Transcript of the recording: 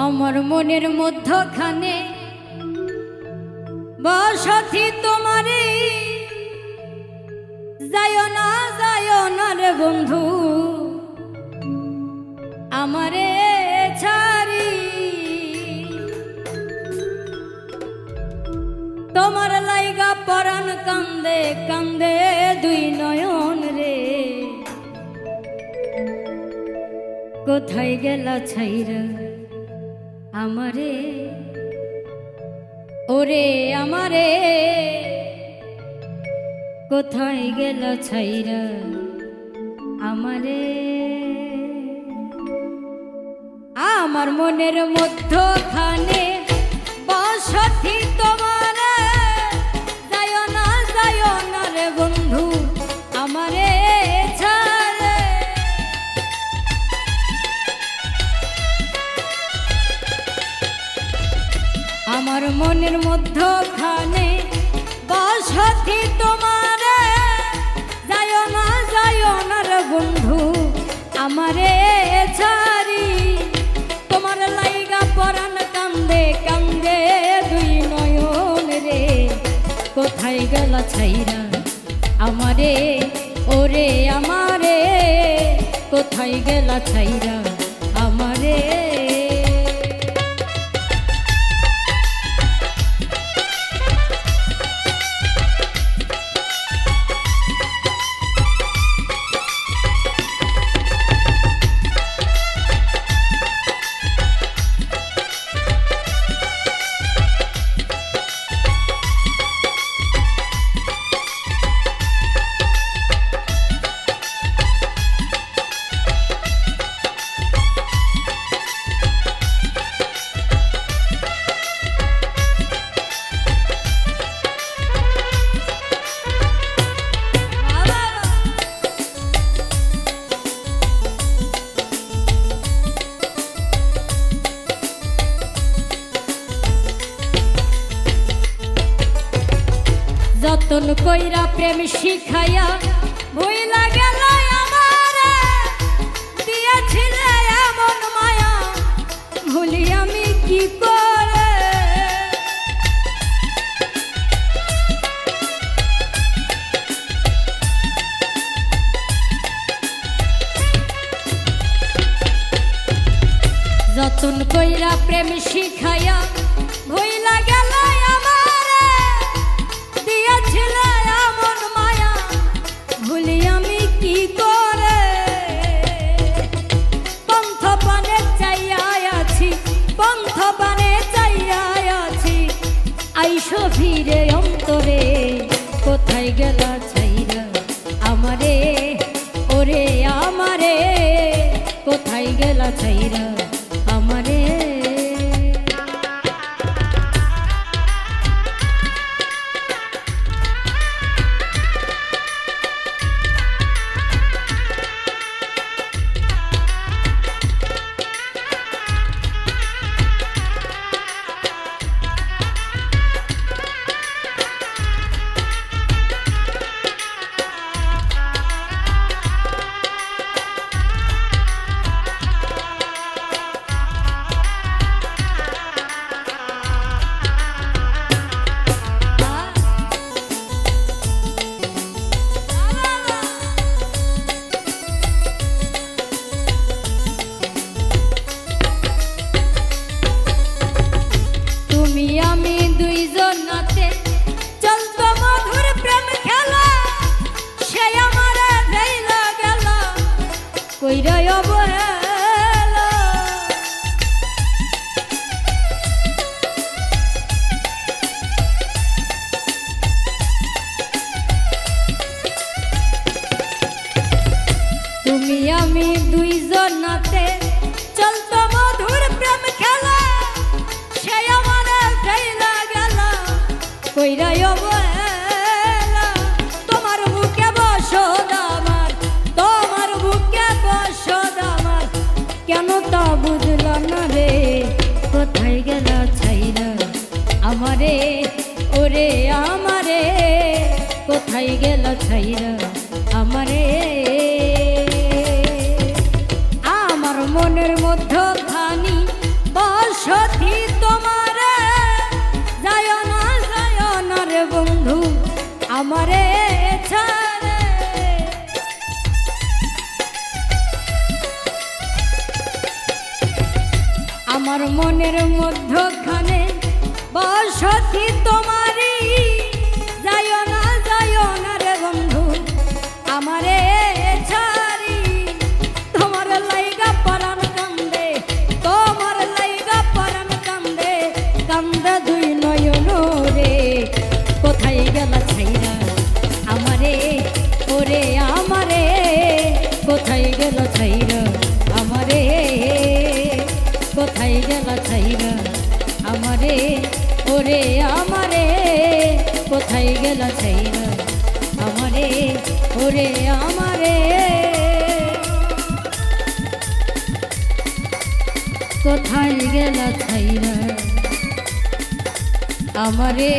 আমার মনের মধ্যখানে বসতি তোমারে। যায় না যায় না রে বন্ধু। আমারে ছাড়ি। তোমার লাইগা পরাণ কান্দে কান্দে দুই নয়ন রে। কোথায় গেলা ছাইরা? আমারে ওরে আমারে কোথায় গেল ছাইরা আমারে? আমার মনের মধ্যখানে মনের মধ্যখানে বসতি তোমার। যায় না যায় না রে বন্ধু, আমারে ছাড়ি। তোমার লাইগা পরাণ কান্দে কান্দে দুই নয়ন রে। কোথায় গেল ছাইরা আমারে? ওরে আমারে, কোথায় গেল ছাইরা আমারে? যতন কইরা প্রেম শিখাইয়া ভইলা গেল আমি কি যতন কইরা প্রেম শিখাইয়া আইসো ভিড়ে অন্তরে কোথায় গেলা চাইরা আমারে? ওরে আমারে কোথায় গেলা ছাইরা? তুমি আমি দুইজন নাতে চলতো মধুর প্রেম খেলা। সে আমার ফেলা গেল কইরা অবহেলা। তোমার বুকে বসদ আমার, তোমার বুকে বসদ আমার। কেন তা বুঝল না রে, কোথায় গেল ছাইরা? আমারে, ওরে আমারে, কোথায় গেল ছাইরা? আমারে মধ্যখানি বসতি তোমার। যায় না যায় না রে বন্ধু, আমারে আমার মনের মধ্যখানে বসতি তোমার গেল সেই আমারে ওরে আমারে। কোথায় গেল ছাইরা আমারে।